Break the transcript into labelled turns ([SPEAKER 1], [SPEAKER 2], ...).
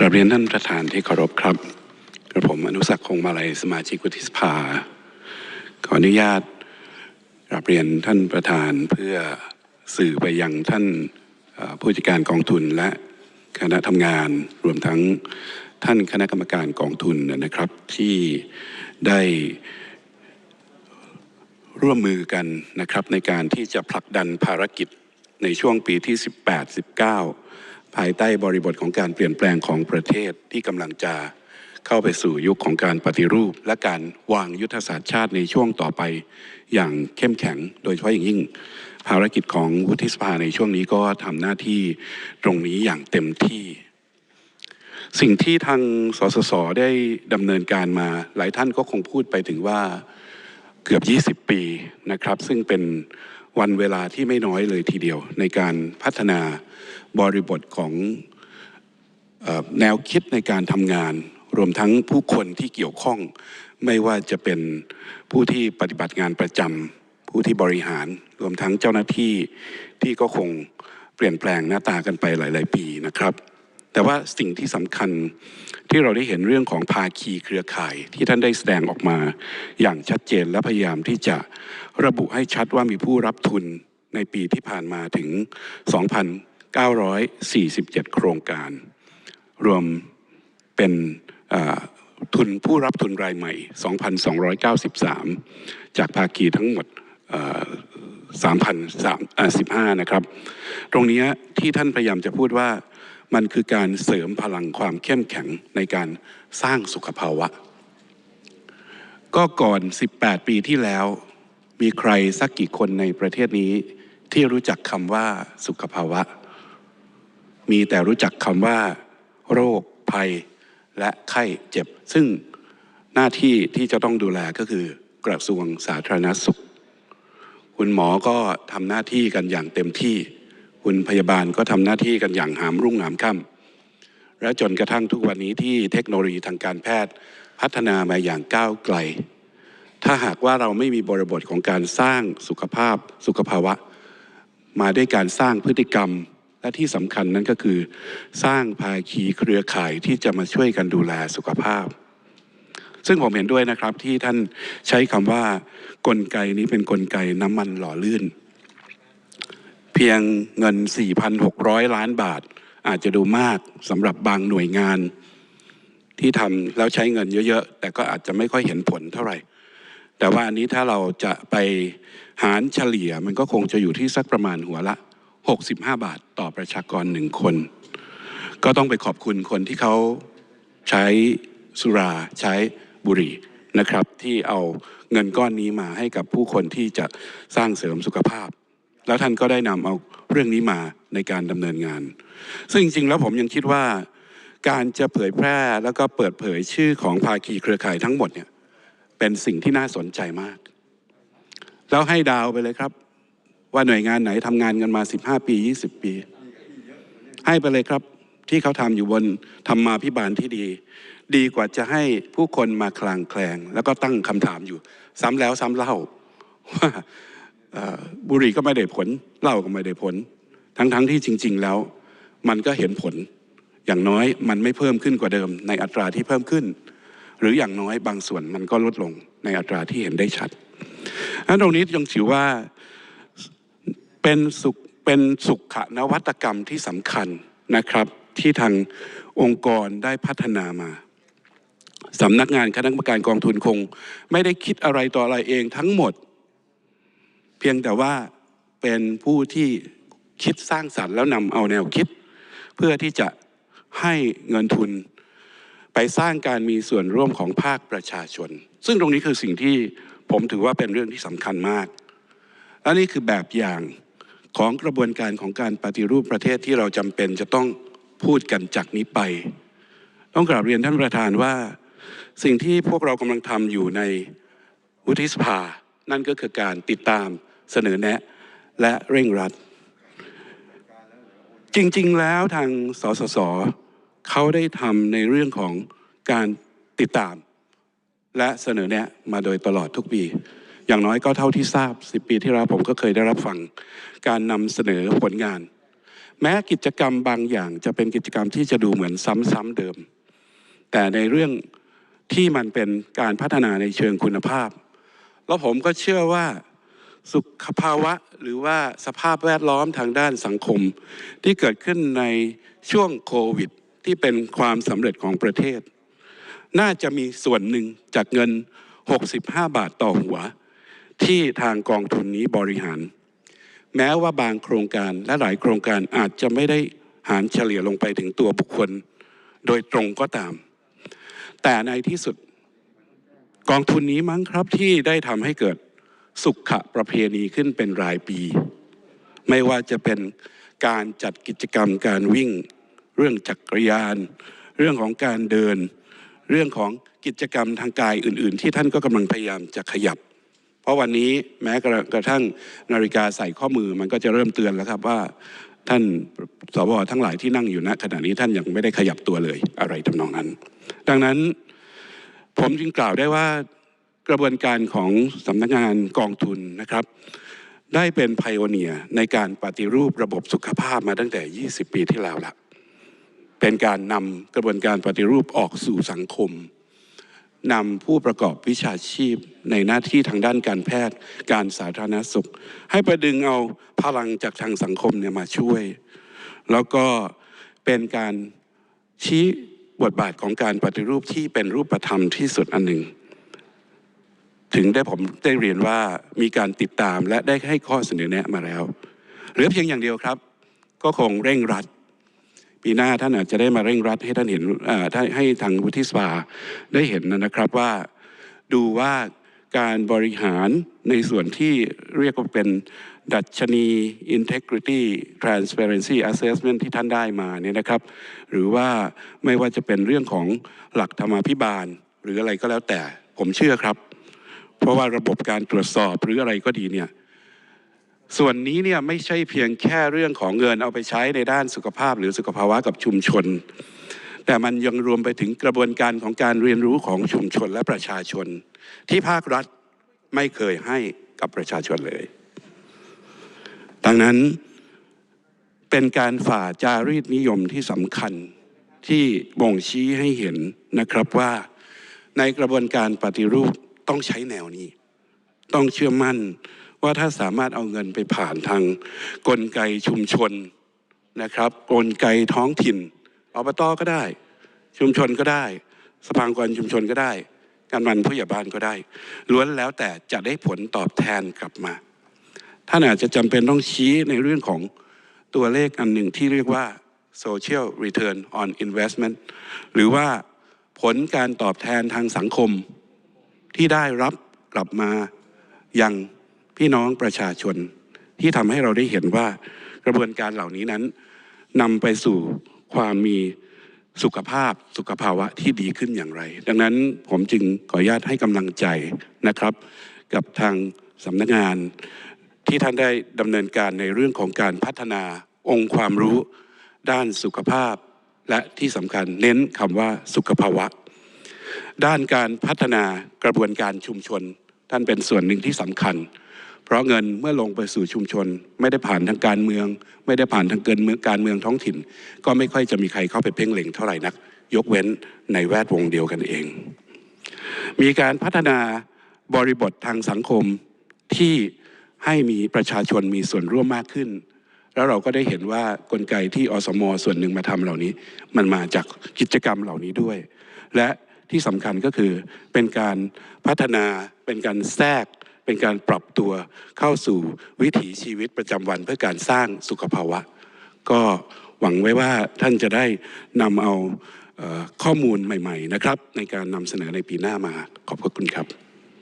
[SPEAKER 1] กราบเรียนท่านประธานที่เคารพครับกระผมอนุสักคงมาลัยสมาชิกวุฒิสภา ขออนุญาตกราบเรียนท่านประธานเพื่อสื่อไปยังท่านผู้จัดการกองทุนและคณะทำงานรวมทั้งท่านคณะกรรมการกองทุนนะครับที่ได้ร่วมมือกันนะครับในการที่จะผลักดันภารกิจในช่วงปีที่ 18 19 ภายใต้บริบทของการเปลี่ยนแปลงของประเทศที่กำลังจะเข้าไปสู่ยุคของการปฏิรูป และการวางยุทธศาสตร์ชาติในช่วงต่อไปอย่างเข้มแข็ง โดยเฉพาะอย่างยิ่ง ภารกิจของวุฒิสภาในช่วงนี้ก็ทำหน้าที่ตรงนี้อย่างเต็มที่ สิ่งที่ทางสสสได้ดำเนินการมา หลายท่านก็คงพูดไปถึงว่าเกือบ 20 ปีนะครับ ซึ่งเป็นวันเวลาที่ไม่น้อยเลยทีเดียวในการพัฒนา บริบทของอแนวคิดในการทำงาน รวมทั้งผู้คนที่เกี่ยวข้อง ไม่ว่าจะเป็นผู้ที่ปฏิบัติงานประจำผู้ที่บริหาร รวมทั้งเจ้าหน้าที่ที่ก็คงเปลี่ยนแปลงหน้าตากันไปหลาย ๆ ปีนะครับ แต่ว่าสิ่งที่สำคัญที่เราได้เห็นเรื่องของภาคีเครือข่ายที่ท่านได้แสดงออกมาอย่างชัดเจนและพยายามที่จะระบุให้ชัดว่ามีผู้รับทุนในปีที่ผ่านมาถึง 947 โครงการ รวมเป็นทุนผู้รับทุนรายใหม่ 2,293 จากภาคีทั้งหมด3,015 นะครับ ตรงนี้ที่ท่านพยายามจะพูดว่ามันคือการเสริมพลังความเข้มแข็งในการสร้างสุขภาวะ ก็ก่อน 18 ปีที่แล้ว มีใครสักกี่คนในประเทศนี้ที่รู้จักคำว่าสุขภาวะ มีแต่รู้จักคำว่า โรคภัย และไข้เจ็บ ซึ่งหน้าที่ที่จะต้องดูแลก็คือกระทรวงสาธารณสุข คุณหมอก็ทำหน้าที่กันอย่างเต็มที่ คุณพยาบาลก็ทำหน้าที่กันอย่างหามรุ่งหามค่ำและจนกระทั่งทุกวันนี้ที่เทคโนโลยีทางการแพทย์พัฒนามาอย่างก้าวไกล ถ้าหากว่าเราไม่มีบริบทของการสร้างสุขภาพสุขภาวะ มาด้วยการสร้างพฤติกรรม และที่สำคัญนั้นก็คือ สร้างภาคีเครือข่ายที่จะมาช่วยกันดูแลสุขภาพ ซึ่งผมเห็นด้วยนะครับที่ท่านใช้คำว่ากลไกนี้เป็นนกลไกน้ำมันหล่อลื่น เพียงเงิน 4,600 ล้านบาท อาจจะดูมากสำหรับบางหน่วยงานที่ทำแล้วใช้เงินเยอะๆ แต่ก็อาจจะไม่ค่อยเห็นผลเท่าไหร่ แต่ว่าอันนี้ถ้าเราจะไปหารเฉลี่ยมันก็คงจะอยู่ที่สักประมาณหัวละ 65 บาทต่อประชากรหนึ่งคน ก็ต้องไปขอบคุณคนที่เขาใช้สุราใช้บุหรี่นะครับ ที่เอาเงินก้อนนี้มาให้กับผู้คนที่จะสร้างเสริมสุขภาพ แล้วท่านก็ได้นำเอาเรื่องนี้มาในการดำเนินงาน ซึ่งจริงๆแล้วผมยังคิดว่าการจะเผยแพร่แล้วก็เปิดเผยชื่อของภาคีเครือข่ายทั้งหมดเนี่ยเป็นสิ่งที่น่าสนใจมาก แล้วให้ดาวไปเลยครับ ว่าหน่วยงานไหนทำงานกันมา 15 ปี 20 ปี ให้ไปเลยครับที่เขาทำอยู่บนธรรมาพิบาลที่ดี ดีกว่าจะให้ผู้คนมาคลางแคลง แล้วก็ตั้งคำถามอยู่ ซ้ำแล้วซ้ำเล่าว่าบุหรี่ก็ไม่ได้ผลเหล้าก็ไม่ได้ผล ทั้งๆที่จริง ๆ แล้ว มันก็เห็นผล อย่างน้อยมันไม่เพิ่มขึ้นกว่าเดิม ในอัตราที่เพิ่มขึ้น หรืออย่างน้อยบางส่วนมันก็ลดลงในอัตราที่เห็นได้ชัดอันตรงนี้ยังถือว่า เป็นสุขเป็นสุขนวัตกรรมที่สำคัญนะครับ ที่ทางองค์กรได้พัฒนามาสำนักงานคณะกรรมการกองทุนคง ไม่ได้คิดอะไรต่ออะไรเองทั้งหมด เพียงแต่ว่าเป็นผู้ที่คิดสร้างสรรค์แล้วนำเอาแนวคิด เพื่อที่จะให้เงินทุนไปสร้างการมีส่วนร่วมของภาคประชาชน ซึ่งตรงนี้คือสิ่งที่ผมถือว่าเป็นเรื่องที่สำคัญมาก และนี่คือแบบอย่าง ของกระบวนการของการปฏิรูปประเทศที่เราจำเป็นจะต้องพูดกันจากนี้ไป ต้องกราบเรียนท่านประธานว่า สิ่งที่พวกเรากำลังทำอยู่ในวุฒิสภา นั่นก็คือการติดตามเสนอแนะ และเร่งรัด จริงๆแล้วทางสสสเขาได้ทำในเรื่องของการติดตาม และเสนอแนะมาโดยตลอดทุกปี อย่างน้อยก็เท่าที่ทราบ 10 ปีที่แล้วผมก็เคยได้รับฟังการนำเสนอผลงาน แม้กิจกรรมบางอย่างจะเป็นกิจกรรมที่จะดูเหมือนซ้ำๆเดิม แต่ในเรื่องที่มันเป็นการพัฒนาในเชิงคุณภาพ แล้วผมก็เชื่อว่าสุขภาวะหรือว่าสภาพแวดล้อมทางด้านสังคม ที่เกิดขึ้นในช่วงโควิด ที่เป็นความสำเร็จของประเทศ น่าจะมีส่วนหนึ่งจากเงิน 65 บาทต่อหัว ที่ทางกองทุนนี้บริหาร แม้ว่าบางโครงการและหลายโครงการอาจจะไม่ได้หารเฉลี่ยลงไปถึงตัวบุคคล โดยตรงก็ตาม แต่ในที่สุด กองทุนนี้มั้งครับที่ได้ทำให้เกิดสุขประเพณีขึ้นเป็นรายปี ไม่ว่าจะเป็นการจัดกิจกรรมการวิ่ง เรื่องจักรยาน เรื่องของการเดิน เรื่องของกิจกรรมทางกายอื่น ๆ ที่ท่านก็กำลังพยายามจะขยับ ราะวันนี้แม้กระทั่งนาฬิกาใส่ข้อมือมันก็จะเริ่มเตือนแล้วครับว่าท่านสวทั้งหลายที่นั่งอยู่ณขณะนี้ท่านยังไม่ได้ขยับตัวเลยอะไรทำนองนั้น ดังนั้นผมจึงกล่าวได้ว่ากระบวนการของสำนักงานกองทุนนะครับ ได้เป็นไพโอเนียในการปฏิรูประบบสุขภาพมาตั้งแต่ 20 ปีที่แล้วละเป็นการนำกระบวนการปฏิรูปออกสู่สังคม นำผู้ประกอบวิชาชีพในหน้าที่ทางด้านการแพทย์ การสาธารณสุข ให้ประดึงเอาพลังจากทางสังคมเนี่ยมาช่วย แล้วก็เป็นการชี้บทบาทของการปฏิรูปที่เป็นรูปธรรมที่สุดอันหนึ่ง ถึงได้ผมได้เรียนว่ามีการติดตามและได้ให้ข้อเสนอแนะมาแล้ว เหลือเพียงอย่างเดียวครับ ก็คงเร่งรัด ปีหน้าท่านอาจจะได้มาเร่งรัดให้ท่านเห็นให้ทางวุฒิสภาได้เห็นนะครับว่าดูว่าการบริหารในส่วนที่เรียกว่าเป็นดัชนี integrity transparency assessment ที่ท่านได้มาเนี่ยนะครับ หรือว่าไม่ว่าจะเป็นเรื่องของหลักธรรมาภิบาล หรืออะไรก็แล้วแต่ผมเชื่อครับ เพราะว่าระบบการตรวจสอบหรืออะไรก็ดีเนี่ย ส่วนนี้เนี่ยไม่ใช่เพียงแค่เรื่องของเงินเอาไปใช้ในด้านสุขภาพหรือสุขภาวะกับชุมชน แต่มันยังรวมไปถึงกระบวนการของการเรียนรู้ของชุมชนและประชาชน ที่ภาครัฐไม่เคยให้กับประชาชนเลย ดังนั้นเป็นการฝ่าจารีตนิยมที่สำคัญที่บ่งชี้ให้เห็นนะครับว่าในกระบวนการปฏิรูปต้องใช้แนวนี้ ต้องเชื่อมั่น ว่าถ้าสามารถเอาเงินไปผ่านทางกลไกชุมชนนะครับ กลไกท้องถิ่นอบตก็ได้ ชุมชนก็ได้ สภากรชุมชนก็ได้การันผู้ใหญ่บ้านก็ได้ล้วนแล้วแต่จะได้ผลตอบแทนกลับมาท่านอาจจะจำเป็นต้องชี้ในเรื่องของตัวเลขอันหนึ่งที่เรียกว่า social return on investment หรือว่าผลการตอบแทนทางสังคมที่ได้รับกลับมาอยัง พี่น้องประชาชนที่ทำให้เราได้เห็นว่ากระบวนการเหล่านี้นั้นนำไปสู่ความมีสุขภาพสุขภาวะที่ดีขึ้นอย่างไร ดังนั้นผมจึงขออนุญาตให้กำลังใจนะครับ กับทางสำนักงานที่ท่านได้ดำเนินการในเรื่องของการพัฒนาองค์ความรู้ด้านสุขภาพ และที่สำคัญเน้นคำว่าสุขภาวะ ด้านการพัฒนากระบวนการชุมชน ท่านเป็นส่วนหนึ่งที่สำคัญ เพราะเงินเมื่อลงไปสู่ชุมชน ไม่ได้ผ่านทางการเมือง ไม่ได้ผ่านทางเกินเมืองการเมืองท้องถิ่น ก็ไม่ค่อยจะมีใครเข้าไปเพ่งเล็งเท่าไหร่นัก ยกเว้นในแวดวงเดียวกันเอง มีการพัฒนาบริบททางสังคมที่ให้มีประชาชนมีส่วนร่วมมากขึ้น แล้วเราก็ได้เห็นว่ากลไกที่อสมส่วนหนึ่งมาทำเหล่านี้ มันมาจากกิจกรรมเหล่านี้ด้วย และที่สำคัญก็คือเป็นการพัฒนาเป็นการแทรก เป็นการปรับตัวเข้าสู่วิถีชีวิตประจำวันเพื่อการสร้างสุขภาวะ ก็หวังไว้ว่าท่านจะได้นำเอาข้อมูลใหม่ ๆ นะครับ ในการนำเสนอในปีหน้ามาขอบพระคุณครับ